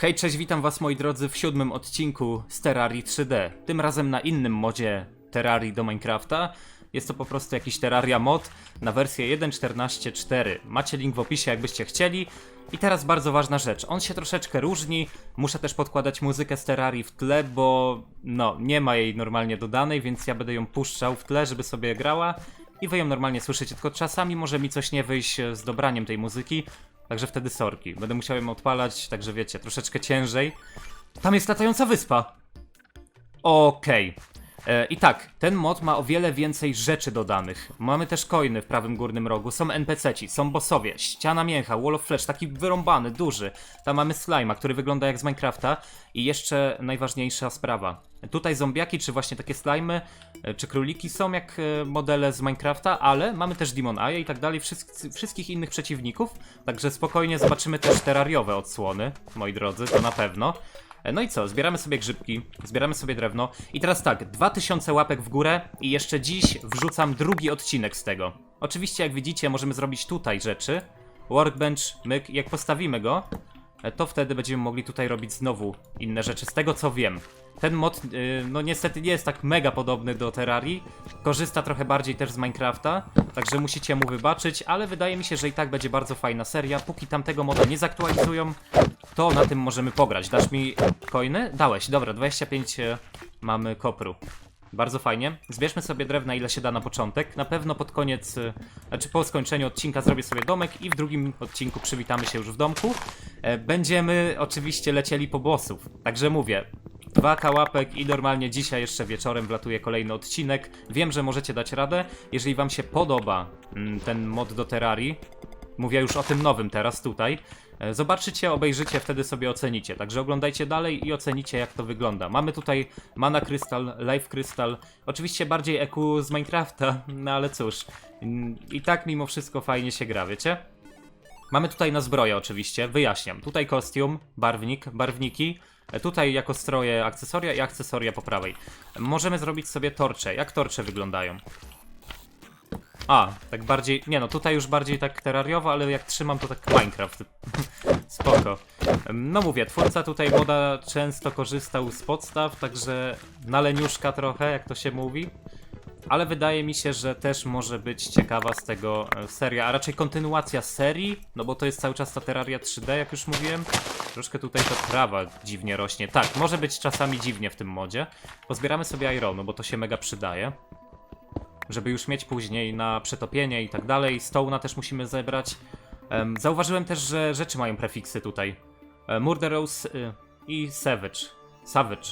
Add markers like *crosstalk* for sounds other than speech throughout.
Hej, cześć, witam was moi drodzy w siódmym odcinku z Terrarii 3D. Tym razem na innym modzie Terrarii do Minecrafta. Jest to po prostu jakiś Terraria mod na wersję 1.14.4. Macie link w opisie jakbyście chcieli. I teraz bardzo ważna rzecz. On się troszeczkę różni. Muszę też podkładać muzykę z Terrarii w tle, bo no, nie ma jej normalnie dodanej, więc ja będę ją puszczał w tle, żeby sobie grała. I wy ją normalnie słyszycie, tylko czasami może mi coś nie wyjść z dobraniem tej muzyki, także wtedy sorki. Będę musiał ją odpalać, także wiecie, troszeczkę ciężej. Tam jest latająca wyspa. Okej. E, I tak, ten mod ma o wiele więcej rzeczy dodanych. Mamy też coiny w prawym górnym rogu, są NPC-ci, są bossowie, ściana mięcha, wall of flesh, taki wyrąbany, duży. Tam mamy slima, który wygląda jak z Minecrafta. I jeszcze najważniejsza sprawa. Tutaj zombiaki, czy właśnie takie slimy, e, czy króliki są jak e, modele z Minecrafta, ale mamy też Demon Eye i tak dalej, wszyscy, wszystkich innych przeciwników. Także spokojnie zobaczymy też terrariowe odsłony, moi drodzy, to na pewno. E, No i co? Zbieramy sobie grzybki, zbieramy sobie drewno. I teraz tak, 2000 łapek w górę i jeszcze dziś wrzucam drugi odcinek z tego. Oczywiście, jak widzicie, możemy zrobić tutaj rzeczy. Workbench, myk, jak postawimy go, to wtedy będziemy mogli tutaj robić znowu inne rzeczy, z tego co wiem. Ten mod, y, no niestety nie jest tak mega podobny do Terrarii, korzysta trochę bardziej też z Minecrafta, także musicie mu wybaczyć, ale wydaje mi się, że i tak będzie bardzo fajna seria. Póki tamtego moda nie zaktualizują, to na tym możemy pograć. Dasz mi coiny? Dałeś, dobra, 25 e, mamy kopru. Bardzo fajnie. Zbierzmy sobie drewna ile się da na początek. Na pewno pod koniec, e, znaczy po skończeniu odcinka zrobię sobie domek i w drugim odcinku przywitamy się już w domku. E, Będziemy oczywiście lecieli po bossów. Także mówię, dwa kałapek i normalnie dzisiaj jeszcze wieczorem wlatuje kolejny odcinek. Wiem, że możecie dać radę. Jeżeli wam się podoba mm, ten mod do Terrarii, Mówię już o tym nowym teraz tutaj. E, Zobaczycie, obejrzycie, wtedy sobie ocenicie. Także oglądajcie dalej i ocenicie, jak to wygląda. Mamy tutaj Mana Crystal, Life Crystal. Oczywiście bardziej EQ z Minecrafta, *laughs* no ale cóż. Mm, I tak mimo wszystko fajnie się gra, wiecie? Mamy tutaj na zbroję oczywiście, wyjaśniam. Tutaj kostium, barwnik, barwniki. E, Tutaj jako stroje akcesoria i akcesoria po prawej. Możemy zrobić sobie torcze. Jak torcze wyglądają? A, tak bardziej. Nie no, tutaj już bardziej tak terrariowo, ale jak trzymam, to tak Minecraft. *laughs* Spoko. No mówię, twórca tutaj moda często korzystał z podstaw, także na leniuszka trochę, jak to się mówi. Ale wydaje mi się, że też może być ciekawa z tego e, seria, a raczej kontynuacja serii, no bo to jest cały czas ta Terraria 3D, jak już mówiłem. Troszkę tutaj ta trawa dziwnie rośnie. Tak, może być czasami dziwnie w tym modzie. Pozbieramy sobie ironu, bo to się mega przydaje żeby już mieć później na przetopienie i tak dalej. Stołna też musimy zebrać. Em, zauważyłem też, że rzeczy mają prefiksy tutaj. E, Murderous y, i Savage. Savage,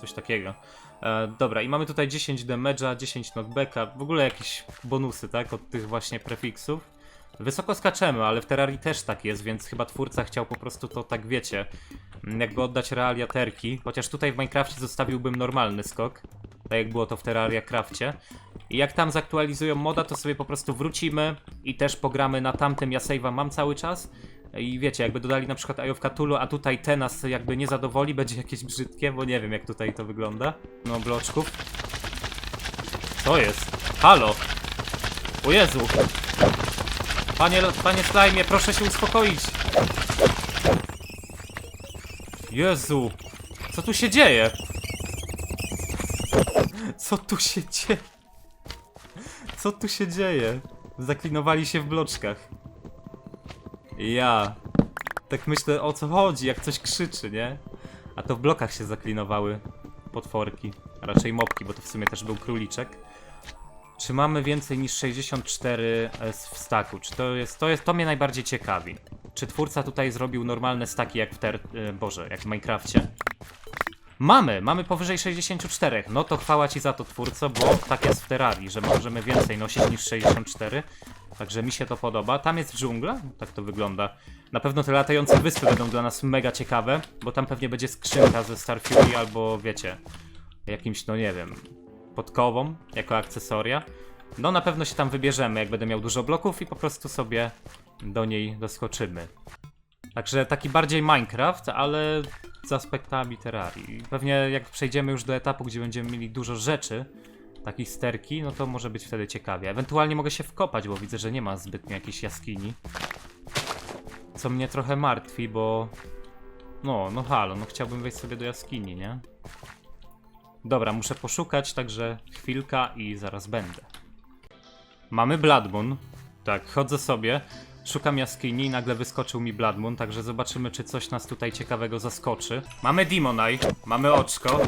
coś takiego. E, dobra, i mamy tutaj 10 damage'a, 10 knockbacka, w ogóle jakieś bonusy, tak, od tych właśnie prefiksów. Wysoko skaczemy, ale w Terrarii też tak jest, więc chyba twórca chciał po prostu to, tak wiecie, mm, jakby oddać realia terki. Chociaż tutaj w Minecrafcie zostawiłbym normalny skok, tak jak było to w Terraria Crafcie. I jak tam zaktualizują moda, to sobie po prostu wrócimy i też pogramy na tamtym. Ja save'a mam cały czas. I wiecie, jakby dodali na przykład Eye of Cthulhu, a tutaj te nas jakby nie zadowoli, będzie jakieś brzydkie, bo nie wiem jak tutaj to wygląda. No, bloczków. Co jest? Halo! O Jezu! Panie, panie Slime, proszę się uspokoić! Jezu! Co tu się dzieje? Co tu się dzieje? Co tu się dzieje? Zaklinowali się w bloczkach. Ja. Tak myślę o co chodzi, jak coś krzyczy, nie? A to w blokach się zaklinowały potworki. A raczej mopki, bo to w sumie też był króliczek. Czy mamy więcej niż 64 w staku? Czy to jest, to jest, to mnie najbardziej ciekawi. Czy twórca tutaj zrobił normalne staki jak w ter... e, Boże, jak w Minecrafcie? Mamy, mamy powyżej 64. No to chwała ci za to twórco, bo tak jest w Terrarii, że możemy więcej nosić niż 64. Także mi się to podoba. Tam jest dżungla? Tak to wygląda. Na pewno te latające wyspy będą dla nas mega ciekawe, bo tam pewnie będzie skrzynka ze Star Fury albo wiecie, jakimś, no nie wiem, podkową jako akcesoria. No na pewno się tam wybierzemy, jak będę miał dużo bloków i po prostu sobie do niej doskoczymy. Także taki bardziej Minecraft, ale z aspektami Terrarii. Pewnie jak przejdziemy już do etapu, gdzie będziemy mieli dużo rzeczy, takich sterki, no to może być wtedy ciekawie. Ewentualnie mogę się wkopać, bo widzę, że nie ma zbytnio jakiejś jaskini. Co mnie trochę martwi, bo No, no halo, no chciałbym wejść sobie do jaskini, nie? Dobra, muszę poszukać, także chwilka i zaraz będę. Mamy Blood Moon. Tak, chodzę sobie, szukam jaskini i nagle wyskoczył mi Blood Moon, także zobaczymy, czy coś nas tutaj ciekawego zaskoczy. Mamy Demon Eye, mamy oczko.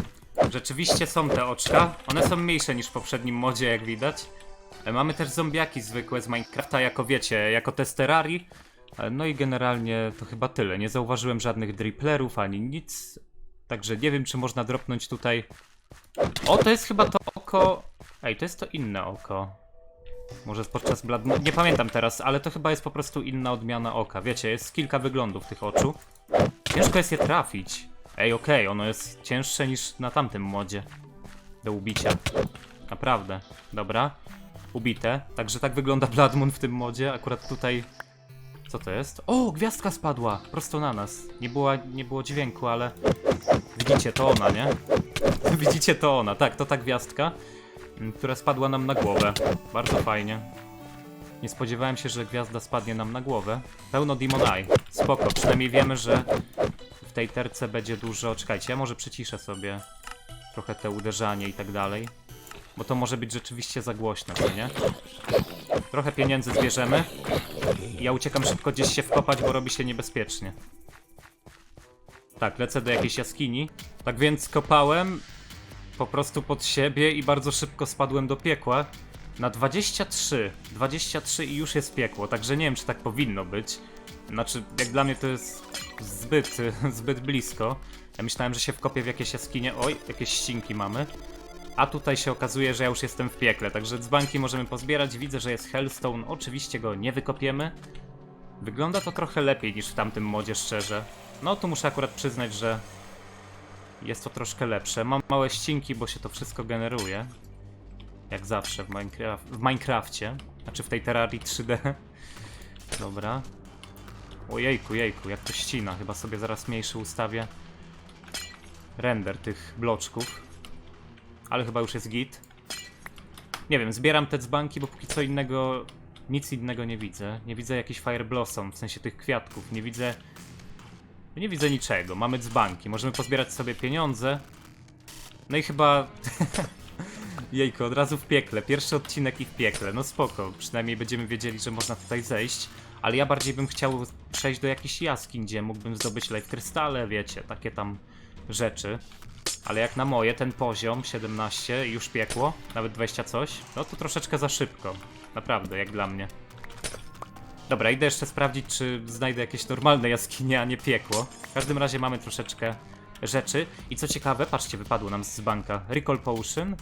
Rzeczywiście są te oczka. One są mniejsze niż w poprzednim modzie, jak widać. E, Mamy też zombiaki zwykłe z Minecrafta, jako wiecie, jako testerarii. E, No i generalnie to chyba tyle. Nie zauważyłem żadnych driplerów ani nic. Także nie wiem, czy można dropnąć tutaj. O, to jest chyba to oko. Ej, to jest to inne oko. Może podczas Moon- Nie pamiętam teraz, ale to chyba jest po prostu inna odmiana oka. Wiecie, jest kilka wyglądów tych oczu. Ciężko jest je trafić. Ej, okej, ono jest cięższe niż na tamtym modzie. Do ubicia. Naprawdę. Dobra. Ubite. Także tak wygląda Blood Moon w tym modzie. Akurat tutaj... Co to jest? O, gwiazdka spadła! Prosto na nas. Nie, była, nie było dźwięku, ale... Widzicie, to ona, nie? *laughs* Widzicie, to ona. Tak, to ta gwiazdka, która spadła nam na głowę. Bardzo fajnie. Nie spodziewałem się, że gwiazda spadnie nam na głowę. Pełno Demon Eye. Spoko, przynajmniej wiemy, że w tej terce będzie dużo... Czekajcie, ja może przyciszę sobie trochę te uderzanie i tak dalej. Bo to może być rzeczywiście za głośno, nie? Trochę pieniędzy zbierzemy. Ja uciekam szybko gdzieś się wkopać, bo robi się niebezpiecznie. Tak, lecę do jakiejś jaskini. Tak więc kopałem po prostu pod siebie i bardzo szybko spadłem do piekła. Na 23. 23 i już jest piekło, także nie wiem, czy tak powinno być. Znaczy, jak dla mnie to jest zbyt, *laughs* zbyt blisko. Ja myślałem, że się wkopię w jakieś jaskinie. Oj, jakieś ścinki mamy. A tutaj się okazuje, że ja już jestem w piekle, także dzbanki możemy pozbierać. Widzę, że jest Hellstone. Oczywiście go nie wykopiemy. Wygląda to trochę lepiej niż w tamtym modzie, szczerze. No tu muszę akurat przyznać, że jest to troszkę lepsze. Mam małe ścinki, bo się to wszystko generuje. Jak zawsze w, Minecraft, w Minecrafcie. Znaczy w tej Terrarii 3D. *laughs* Dobra. Ojejku, jejku, jak to ścina. Chyba sobie zaraz mniejszy ustawię render tych bloczków. Ale chyba już jest git. Nie wiem, zbieram te dzbanki, bo póki co innego, nic innego nie widzę. Nie widzę jakichś Fire Blossom, w sensie tych kwiatków. Nie widzę, nie widzę niczego. Mamy dzbanki, możemy pozbierać sobie pieniądze. No i chyba... *laughs* Jejku, od razu w piekle. Pierwszy odcinek i w piekle. No spoko, przynajmniej będziemy wiedzieli, że można tutaj zejść. Ale ja bardziej bym chciał przejść do jakichś jaskiń, gdzie mógłbym zdobyć life krystale, wiecie, takie tam rzeczy. Ale jak na moje, ten poziom 17 i już piekło, nawet 20 coś, no to troszeczkę za szybko. Naprawdę, jak dla mnie. Dobra, idę jeszcze sprawdzić, czy znajdę jakieś normalne jaskinie, a nie piekło. W każdym razie mamy troszeczkę rzeczy. I co ciekawe, patrzcie, wypadło nam z banka. Recall Potion,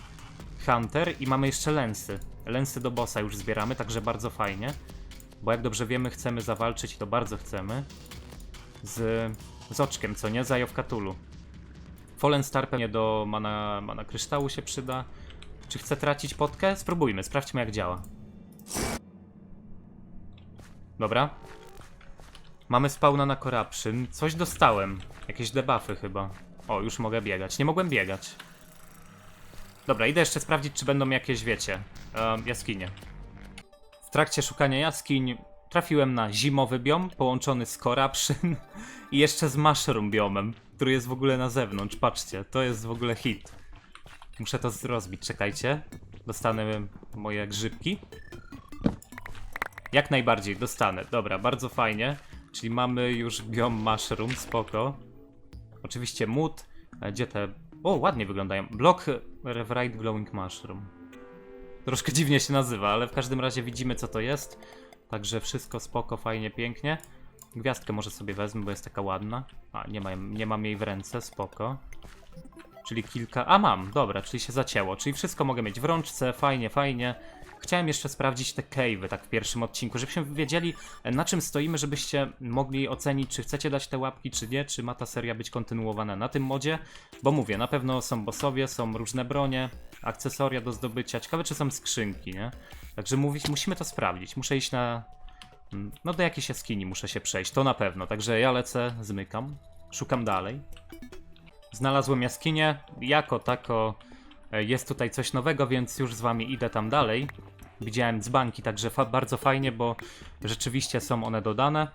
Hunter i mamy jeszcze lensy. Lensy do bossa już zbieramy, także bardzo fajnie. Bo jak dobrze wiemy, chcemy zawalczyć, to bardzo chcemy, z, z oczkiem, co nie? Zaj of Cthulhu. Fallen Star pewnie do mana, mana kryształu się przyda. Czy chcę tracić potkę? Spróbujmy, sprawdźmy jak działa. Dobra. Mamy spawna na Corruption. Coś dostałem. Jakieś debuffy chyba. O, już mogę biegać. Nie mogłem biegać. Dobra, idę jeszcze sprawdzić, czy będą jakieś, wiecie, em, jaskinie. W trakcie szukania jaskiń trafiłem na zimowy biom połączony z Corruption *laughs* i jeszcze z Mushroom biomem, który jest w ogóle na zewnątrz. Patrzcie, to jest w ogóle hit. Muszę to rozbić, czekajcie. Dostanę moje grzybki. Jak najbardziej, dostanę. Dobra, bardzo fajnie. Czyli mamy już biom Mushroom, spoko. Oczywiście mód. E, Gdzie te... O, ładnie wyglądają. Block Reverite Glowing Mushroom. Troszkę dziwnie się nazywa, ale w każdym razie widzimy co to jest. Także wszystko spoko, fajnie, pięknie. Gwiazdkę może sobie wezmę, bo jest taka ładna. A, nie mam, nie mam jej w ręce, spoko. Czyli kilka... A, mam, dobra, czyli się zacięło. Czyli wszystko mogę mieć w rączce, fajnie, fajnie. Chciałem jeszcze sprawdzić te cave'y, tak w pierwszym odcinku, żebyśmy wiedzieli e, na czym stoimy, żebyście mogli ocenić, czy chcecie dać te łapki, czy nie, czy ma ta seria być kontynuowana na tym modzie. Bo mówię, na pewno są bossowie, są różne bronie, akcesoria do zdobycia. Ciekawe, czy są skrzynki, nie? Także mówić, musimy to sprawdzić. Muszę iść na. mm, No, do jakiejś jaskini muszę się przejść, to na pewno. Także ja lecę, zmykam, szukam dalej. Znalazłem jaskinię. Jako tako e, jest tutaj coś nowego, więc już z wami idę tam dalej. Widziałem dzbanki, także fa- bardzo fajnie, bo rzeczywiście są one dodane.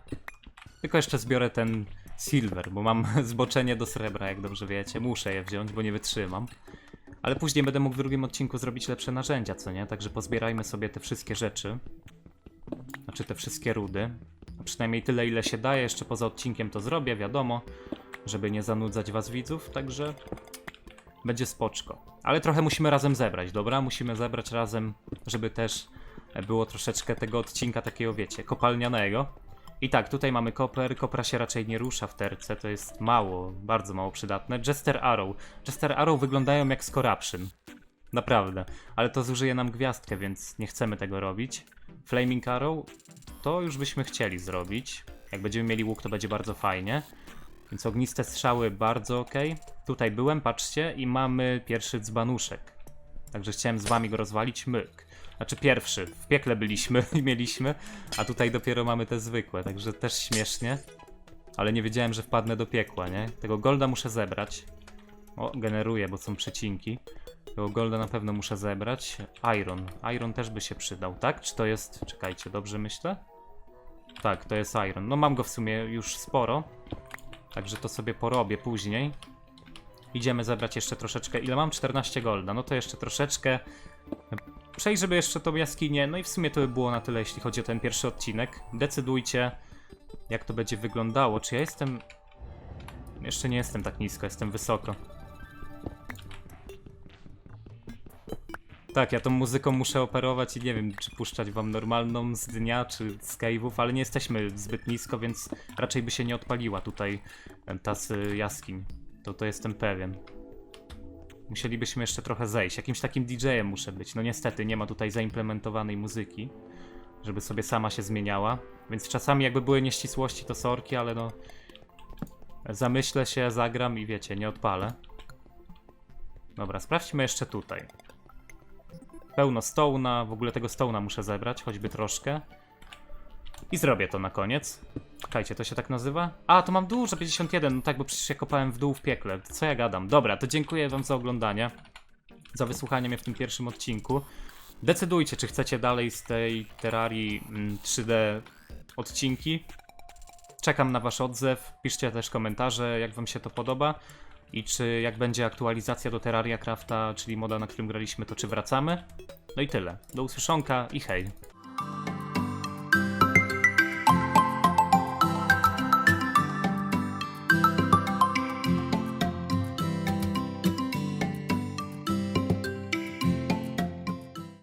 Tylko jeszcze zbiorę ten silver, bo mam *laughs* zboczenie do srebra, jak dobrze wiecie. Muszę je wziąć, bo nie wytrzymam. Ale później będę mógł w drugim odcinku zrobić lepsze narzędzia, co nie? Także pozbierajmy sobie te wszystkie rzeczy. Znaczy te wszystkie rudy. A przynajmniej tyle, ile się daje. Jeszcze poza odcinkiem to zrobię, wiadomo. Żeby nie zanudzać was widzów, także będzie spoczko. Ale trochę musimy razem zebrać, dobra? Musimy zebrać razem, żeby też było troszeczkę tego odcinka takiego, wiecie, kopalnianego. I tak, tutaj mamy koper. Kopra się raczej nie rusza w terce, to jest mało, bardzo mało przydatne. Jester Arrow. Jester Arrow wyglądają jak z Corruption. Naprawdę. Ale to zużyje nam gwiazdkę, więc nie chcemy tego robić. Flaming Arrow to już byśmy chcieli zrobić. Jak będziemy mieli łuk, to będzie bardzo fajnie. Więc ogniste strzały bardzo ok. Tutaj byłem, patrzcie, i mamy pierwszy dzbanuszek. Także chciałem z wami go rozwalić. Myk. Znaczy pierwszy. W piekle byliśmy *laughs* i mieliśmy, a tutaj dopiero mamy te zwykłe, także też śmiesznie. Ale nie wiedziałem, że wpadnę do piekła, nie? Tego golda muszę zebrać. O, generuję, bo są przecinki. Tego golda na pewno muszę zebrać. Iron. Iron też by się przydał, tak? Czy to jest... Czekajcie, dobrze myślę? Tak, to jest iron. No mam go w sumie już sporo. Także to sobie porobię później. Idziemy zebrać jeszcze troszeczkę. Ile mam? 14 golda. No to jeszcze troszeczkę. Przejrzymy jeszcze tą jaskinię. No i w sumie to by było na tyle, jeśli chodzi o ten pierwszy odcinek. Decydujcie, jak to będzie wyglądało. Czy ja jestem. Jeszcze nie jestem tak nisko, jestem wysoko. Tak, ja tą muzyką muszę operować i nie wiem, czy puszczać wam normalną z dnia, czy z cave'ów, ale nie jesteśmy zbyt nisko, więc raczej by się nie odpaliła tutaj em, ta z y, jaskiń. To, to jestem pewien. Musielibyśmy jeszcze trochę zejść. Jakimś takim DJ-em muszę być. No niestety nie ma tutaj zaimplementowanej muzyki, żeby sobie sama się zmieniała. Więc czasami jakby były nieścisłości, to sorki, ale no. Zamyślę się, zagram i wiecie, nie odpalę. Dobra, sprawdźmy jeszcze tutaj. Pełno stołna, w ogóle tego stołna muszę zebrać, choćby troszkę. I zrobię to na koniec. Czekajcie, to się tak nazywa? A, to mam dużo, 51, no tak, bo przecież ja kopałem w dół w piekle. Co ja gadam? Dobra, to dziękuję wam za oglądanie. Za wysłuchanie mnie w tym pierwszym odcinku. Decydujcie, czy chcecie dalej z tej Terrarii mm, 3D odcinki. Czekam na wasz odzew. Piszcie też komentarze, jak wam się to podoba. I czy jak będzie aktualizacja do Terraria Crafta, czyli moda, na którym graliśmy, to czy wracamy? No i tyle. Do usłyszonka i hej.